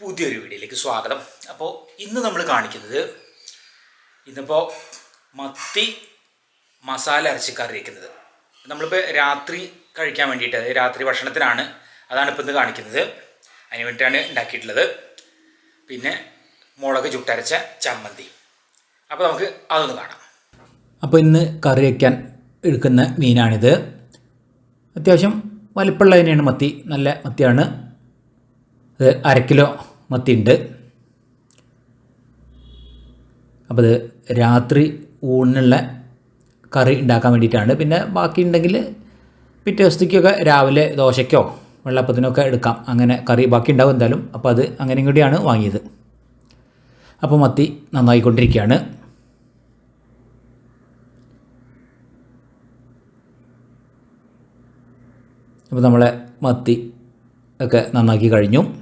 പുതിയൊരു വീഡിയോയിലേക്ക് സ്വാഗതം. അപ്പോൾ ഇന്ന് നമ്മൾ കാണിക്കുന്നത് ഇന്നിപ്പോൾ മത്തി മസാല അരച്ച് കറി വയ്ക്കുന്നത് നമ്മളിപ്പോൾ രാത്രി കഴിക്കാൻ വേണ്ടിയിട്ട് അതായത് രാത്രി ഭക്ഷണത്തിനാണ് അതാണ് ഇപ്പോൾ ഇന്ന് കാണിക്കുന്നത്. അതിന് വേണ്ടിയിട്ടാണ് ഉണ്ടാക്കിയിട്ടുള്ളത്. പിന്നെ മുളക് ചുട്ടരച്ച ചമ്മന്തി. അപ്പോൾ നമുക്ക് അതൊന്ന് കാണാം. അപ്പോൾ ഇന്ന് കറി വയ്ക്കാൻ എടുക്കുന്ന മീനാണിത്. അത്യാവശ്യം വലിപ്പമുള്ള തന്നെയാണ് മത്തി. നല്ല മത്തിയാണ്. അര കിലോ മത്തി ഉണ്ട് അപ്പോൾ ഇത് രാത്രി ഊണിനുള്ള കറി ഉണ്ടാക്കാൻ വേണ്ടിയിട്ടാണ്. പിന്നെ ബാക്കി ഉണ്ടെങ്കിൽ പിറ്റേ ദിവസത്തേക്കൊക്കെ രാവിലെ ദോശയ്ക്കോ വെള്ളപ്പത്തിനൊക്കെ എടുക്കാം. അങ്ങനെ കറി ബാക്കി ഉണ്ടാവും എന്തായാലും. അപ്പോൾ അത് അങ്ങനെയും കൂടിയാണ് വാങ്ങിയത്. അപ്പോൾ മത്തി നന്നായിക്കൊണ്ടിരിക്കുകയാണ്. അപ്പോൾ നമ്മളെ മത്തി ഒക്കെ നന്നാക്കി കഴിഞ്ഞു.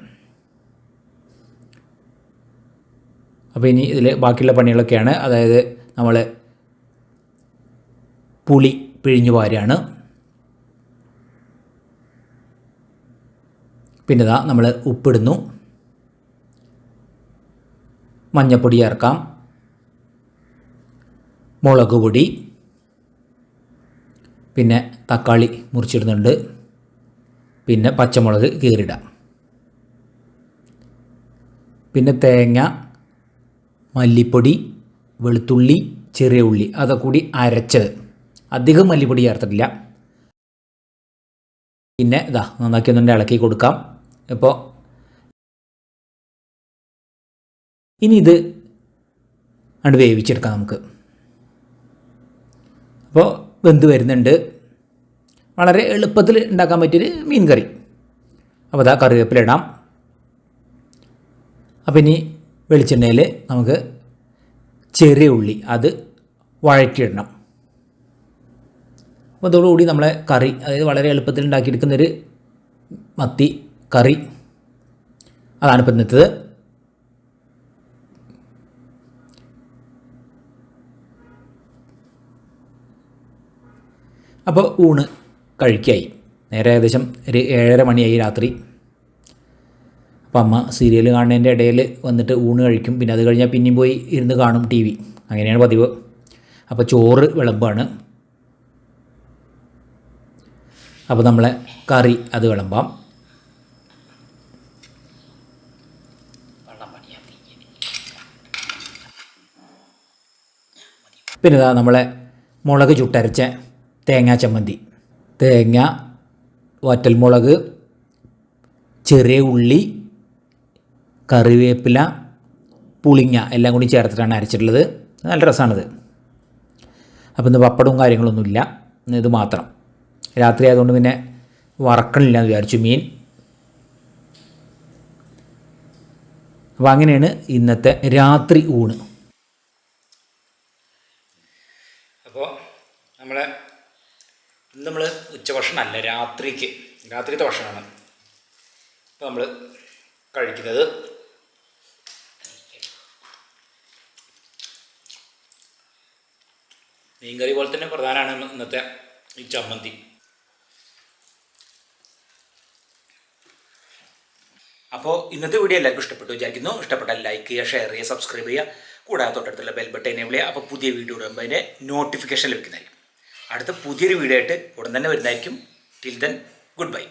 അപ്പോൾ ഇനി ഇതിൽ ബാക്കിയുള്ള പണികളൊക്കെയാണ്. അതായത് നമ്മൾ പുളി പിഴിഞ്ഞു വാരിയാണ് പിന്നെ ഇതാ നമ്മൾ ഉപ്പിടുന്നു. മഞ്ഞപ്പൊടി ചേർക്കാം. മുളക് പൊടി. പിന്നെ തക്കാളി മുറിച്ചിടുന്നുണ്ട്. പിന്നെ പച്ചമുളക് കീറിടാം. പിന്നെ തേങ്ങ മല്ലിപ്പൊടി വെളുത്തുള്ളി ചെറിയ ഉള്ളി അതൊക്കെ കൂടി അരച്ചത്. അധികം മല്ലിപ്പൊടി ചേർത്തിട്ടില്ല. പിന്നെ ഇതാ നന്നാക്കി ഒന്നുകൊണ്ട് ഇളക്കി കൊടുക്കാം. ഇപ്പോൾ ഇനി ഇത് അണ്ട് വേവിച്ചെടുക്കാം നമുക്ക്. അപ്പോൾ വെന്ത് വരുന്നുണ്ട്. വളരെ എളുപ്പത്തിൽ ഉണ്ടാക്കാൻ പറ്റിയൊരു മീൻ കറി അപ്പോൾ അതാ കറിവേപ്പില ഇടാം. അപ്പോൾ ഇനി വെളിച്ചെണ്ണയിൽ നമുക്ക് ചെറിയ ഉള്ളി അത് വഴറ്റിയിടണം. അപ്പോൾ അതോടുകൂടി നമ്മളെ കറി അതായത് വളരെ എളുപ്പത്തിൽ ഉണ്ടാക്കിയെടുക്കുന്നൊരു മത്തി കറി. അതാണ് ഇപ്പം ഇന്നത്തത്. അപ്പോൾ ഊണ് കഴിക്കായി. നേരെ ഏകദേശം ഒരു ഏഴര മണിയായി രാത്രി. അപ്പം അമ്മ സീരിയൽ കാണുന്നതിന്റെ ഇടയിൽ വന്നിട്ട് ഊണ് കഴിക്കും. പിന്നെ അത് കഴിഞ്ഞാൽ പിന്നെയും പോയി ഇരുന്ന് കാണും ടി വി. അങ്ങനെയാണ് പതിവ്. അപ്പോൾ ചോറ് വിളമ്പാണ്. അപ്പോൾ നമ്മളെ കറി അത് വിളമ്പാം. പിന്നെ ഇതാ നമ്മളെ മുളക് ചുട്ടരച്ച തേങ്ങാ ചമ്മന്തി. തേങ്ങ വറ്റൽമുളക് ചെറിയ ഉള്ളി കറിവേപ്പില പുളിങ്ങ എല്ലാം കൂടി ചേർത്തിട്ടാണ് അരച്ചിട്ടുള്ളത്. നല്ല രസമാണിത് അപ്പോൾ ഇന്ന് പപ്പടവും കാര്യങ്ങളൊന്നുമില്ല ഇത് മാത്രം. രാത്രി ആയതുകൊണ്ട് പിന്നെ വറക്കണില്ല എന്ന് വിചാരിച്ചു മീൻ. അപ്പോൾ അങ്ങനെയാണ് ഇന്നത്തെ രാത്രി ഊണ്. അപ്പോൾ നമ്മളെ ഇന്ന് നമ്മൾ ഉച്ചഭക്ഷണമല്ല രാത്രിക്ക്. രാത്രിത്തെ ഭക്ഷണമാണ്. ഇപ്പോൾ നമ്മൾ കഴിക്കുന്നത് മീൻകറി പോലെ തന്നെ പ്രധാനമാണ് ഇന്നത്തെ ഈ ചമ്മന്തി. അപ്പോൾ ഇന്നത്തെ വീഡിയോ എല്ലാവർക്കും ഇഷ്ടപ്പെട്ടു വിചാരിക്കുന്നു. ഇഷ്ടപ്പെട്ടാൽ ലൈക്ക് ചെയ്യുക ഷെയർ ചെയ്യുക സബ്സ്ക്രൈബ് ചെയ്യുക. കൂടാതെ തൊട്ടടുത്തുള്ള ബെൽബട്ടൻ എനേബിൾ ചെയ്യുക. അപ്പോൾ പുതിയ വീഡിയോ ഇടുമ്പോൾ അതിന്റെ നോട്ടിഫിക്കേഷൻ ലഭിക്കുന്നതായിരിക്കും. അടുത്ത പുതിയൊരു വീഡിയോ ആയിട്ട് ഉടൻ തന്നെ വരുന്നതായിരിക്കും. Till then good bye